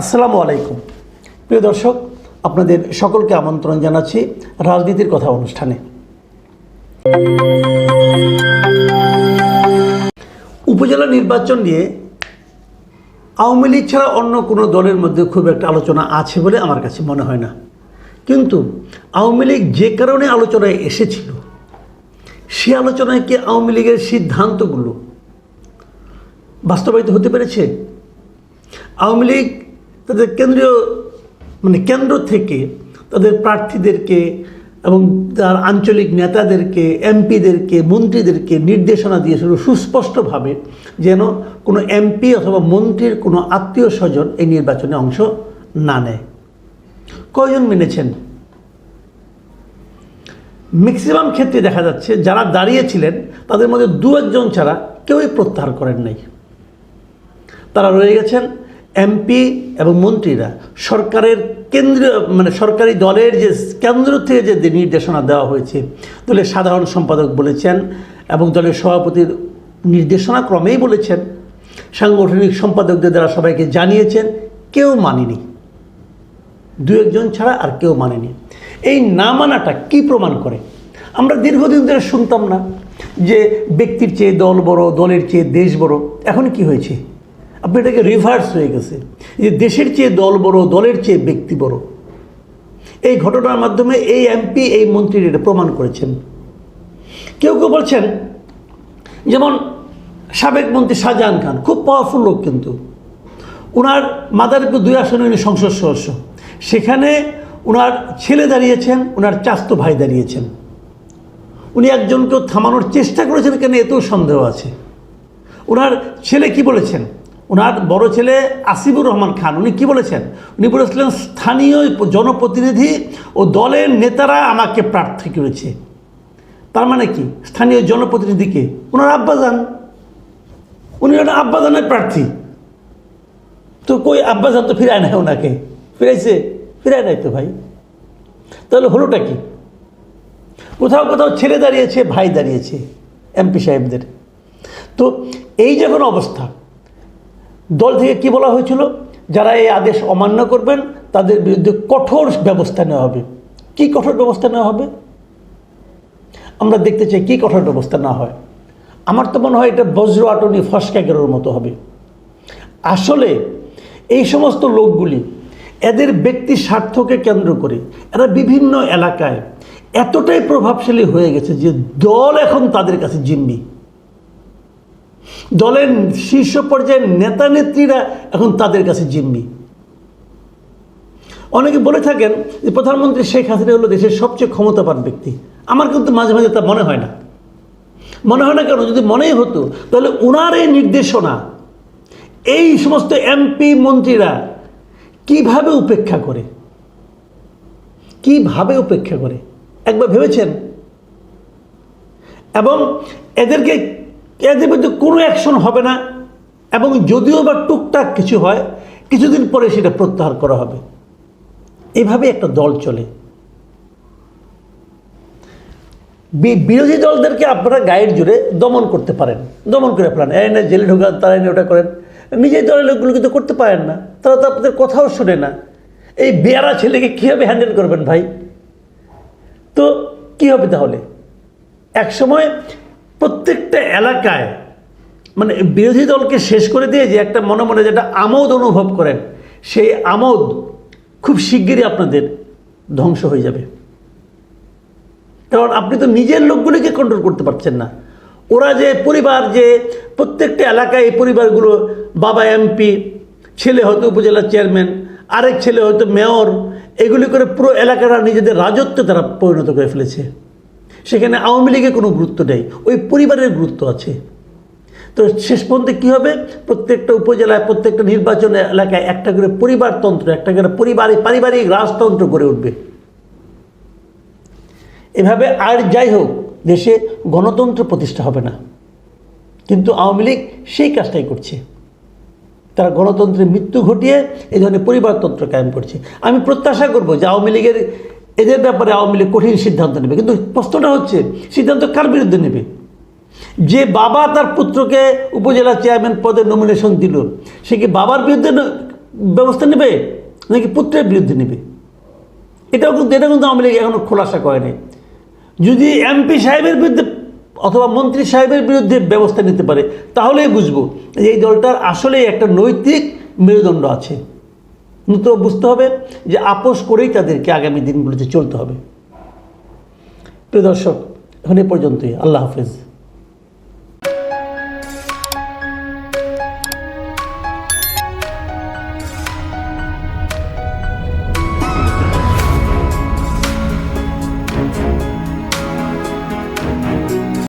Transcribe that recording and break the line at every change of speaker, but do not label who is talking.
আসসালামু আলাইকুম। প্রিয় দর্শক, আপনাদের সকলকে আমন্ত্রণ জানাচ্ছি রাজনীতির কথা অনুষ্ঠানে। উপজেলা নির্বাচন নিয়ে আওয়ামী লীগ ছাড়া অন্য কোনো দলের মধ্যে খুব একটা আলোচনা আছে বলে আমার কাছে মনে হয় না। কিন্তু আওয়ামী লীগ যে কারণে আলোচনায় এসেছিল, সে আলোচনায় কি আওয়ামী লীগের সিদ্ধান্তগুলো বাস্তবায়িত হতে পেরেছে? আওয়ামী লীগ তাদের কেন্দ্রীয় মানে কেন্দ্র থেকে তাদের প্রার্থীদেরকে এবং তার আঞ্চলিক নেতাদেরকে, এমপিদেরকে, মন্ত্রীদেরকে নির্দেশনা দিয়েছিল সুস্পষ্টভাবে যেন কোনো এমপি অথবা মন্ত্রীর কোনো আত্মীয় স্বজন এই নির্বাচনে অংশ না নেয়। কয়জন মেনেছেন? ম্যাক্সিমাম ক্ষেত্রে দেখা যাচ্ছে যারা দাঁড়িয়েছিলেন তাদের মধ্যে দু একজন ছাড়া কেউই প্রত্যাহার করেন নাই। তারা রয়ে গেছেন এমপি এবং মন্ত্রীরা সরকারের কেন্দ্রীয় মানে সরকারি দলের যে কেন্দ্র থেকে যে নির্দেশনা দেওয়া হয়েছে, দলের সাধারণ সম্পাদক বলেছেন এবং দলের সভাপতির নির্দেশনা ক্রমেই বলেছেন। সাংগঠনিক সম্পাদকদের দ্বারা সবাইকে জানিয়েছেন, কেউ মানেনি। দু একজন ছাড়া আর কেউ মানেনি। এই না মানাটা কী প্রমাণ করে? আমরা দীর্ঘদিন ধরে শুনতাম না যে ব্যক্তির চেয়ে দল বড়, দলের চেয়ে দেশ বড়। এখন কি হয়েছে? আপনি এটাকে রিভার্স হয়ে গেছে। যে দেশের চেয়ে দল বড়, দলের চেয়ে ব্যক্তি বড়। এই ঘটনার মাধ্যমে এই এমপি এই মন্ত্রীর এটা প্রমাণ করেছেন। কেউ কেউ বলছেন, যেমন সাবেক মন্ত্রী শাহজাহান খান, খুব পাওয়ারফুল লোক কিন্তু। ওনার মাদারীপুর দুই আসনে উনি সংসদ সদস্য। সেখানে ওনার ছেলে দাঁড়িয়েছেন ওনার চাস্ত ভাই দাঁড়িয়েছেন। উনি একজনকেও থামানোর চেষ্টা করেছেন কেন এতেও সন্দেহ আছে। ওনার ছেলে কি বলেছেন? ওনার বড় ছেলে আসিফুর রহমান খান, উনি কি বলেছেন? উনি বলেছিলেন, স্থানীয় জনপ্রতিনিধি ও দলের নেতারা আমাকে প্রার্থী করেছে। তার মানে কি? স্থানীয় জনপ্রতিনিধিকে ওনার আব্বাজান। উনি ওনার আব্বাজানের প্রার্থী। তো কই আব্বাজান তো ফিরায় নাই ওনাকে ফিরাইছে? ফিরায় নাই তো ভাই। তাহলে হলোটা কি? কোথাও কোথাও ছেলে দাঁড়িয়েছে, ভাই দাঁড়িয়েছে, এমপি সাহেবদের। তো এই যখন অবস্থা দল থেকে কি বলা হয়েছিল? যারা এই আদেশ অমান্য করবেন, তাদের বিরুদ্ধে কঠোর ব্যবস্থা নেওয়া হবে। কি কঠোর ব্যবস্থা নেওয়া হবে? আমরা দেখতে চাই কি কঠোর ব্যবস্থা না হয়। আমার তো মনে হয় এটা বজ্র আটনি ফসক্যাগের মতো হবে। আসলে এই সমস্ত লোকগুলি, এদের ব্যক্তি স্বার্থকে কেন্দ্র করে, এরা বিভিন্ন এলাকায় এতটাই প্রভাবশালী হয়ে গেছে যে দল এখন তাদের কাছে জিম্মি। দলের শীর্ষ পর্যায়ের নেতা নেত্রীরা এখন তাদের কাছে জিম্মি। অনেকে বলে থাকেন যে প্রধানমন্ত্রী শেখ হাসিনা হলো দেশের সবচেয়ে ক্ষমতাবান ব্যক্তি। আমার কিন্তু মাঝে মাঝে তা মনে হয় না। মনে হয় না কেন? যদি মনেই হতো, তাহলে ওনার এই নির্দেশনা, এই সমস্ত এমপি মন্ত্রীরা কীভাবে উপেক্ষা করে? কীভাবে উপেক্ষা করে? একবার ভেবেছেন? এবং এদেরকে এদের মধ্যে কোনো অ্যাকশন হবে না। এবং যদিও বা টুকটাক কিছু হয়, কিছুদিন পরে সেটা প্রত্যাহার করা হবে। এভাবে একটা দল চলে। বিরোধী দলদেরকে আপনারা গায়ের জুড়ে দমন করতে পারেন। দমন করে ফেলেন। এই না জেলে ঢোকান, তারা এনে ওটা করেন। নিজের দলের লোকগুলো কিন্তু করতে পারেন না। তারা তো আপনাদের কথাও শোনে না। এই বেয়ারা ছেলেকে কীভাবে হ্যান্ডেল করবেন ভাই? তো কী হবে তাহলে? এক সময় প্রত্যেকটা এলাকায় মানে বিরোধী দলকে শেষ করে দিয়ে যে একটা মনে মনে যেটা আমোদ অনুভব করেন, সেই আমোদ খুব শিগগিরই আপনাদের ধ্বংস হয়ে যাবে। কারণ আপনি তো নিজের লোকগুলিকে কন্ট্রোল করতে পারছেন না। ওরা যে পরিবার, যে প্রত্যেকটা এলাকায় এই পরিবারগুলো, বাবা এমপি, ছেলে হয়তো উপজেলার চেয়ারম্যান, আরেক ছেলে হয়তো মেয়র, এগুলি করে পুরো এলাকাটা নিজেদের রাজত্বে তারা পরিণত করে ফেলেছে। সেখানে আওয়ামী লীগের কোনো গুরুত্ব নেই, ওই পরিবারের গুরুত্ব আছে। তো শেষ পর্যন্ত কী হবে? প্রত্যেকটা উপজেলায়, প্রত্যেকটা নির্বাচন এলাকায় একটা করে পরিবারতন্ত্র একটা করে পরিবারিক, পারিবারিক রাজতন্ত্র গড়ে উঠবে। এভাবে আর যাই হোক, দেশে গণতন্ত্র প্রতিষ্ঠা হবে না। কিন্তু আওয়ামী লীগ সেই কাজটাই করছে। তারা গণতন্ত্রের মৃত্যু ঘটিয়ে এই ধরনের পরিবারতন্ত্র কায়েম করছে। আমি প্রত্যাশা করব যে আওয়ামী লীগের এদের ব্যাপারে আওয়ামী লীগ কঠিন সিদ্ধান্ত নেবে। কিন্তু প্রশ্নটা হচ্ছে, সিদ্ধান্ত কার বিরুদ্ধে নেবে? যে বাবা তার পুত্রকে উপজেলা চেয়ারম্যান পদে নমিনেশন দিল, সে কি বাবার বিরুদ্ধে ব্যবস্থা নেবে, নাকি পুত্রের বিরুদ্ধে নেবে? এটাও কিন্তু এটা কিন্তু আওয়ামী লীগ এখনও খোলাসা করেনি যদি এমপি সাহেবের বিরুদ্ধে অথবা মন্ত্রী সাহেবের বিরুদ্ধে ব্যবস্থা নিতে পারে, তাহলেই বুঝব এই দলটার আসলেই একটা নৈতিক মেরুদণ্ড আছে। তো বুঝতে হবে যে আপোষ করেই তাদেরকে আগামী দিনগুলোতে চলতে হবে। প্রিয় দর্শক, এখন এ পর্যন্তই। আল্লাহ হাফেজ।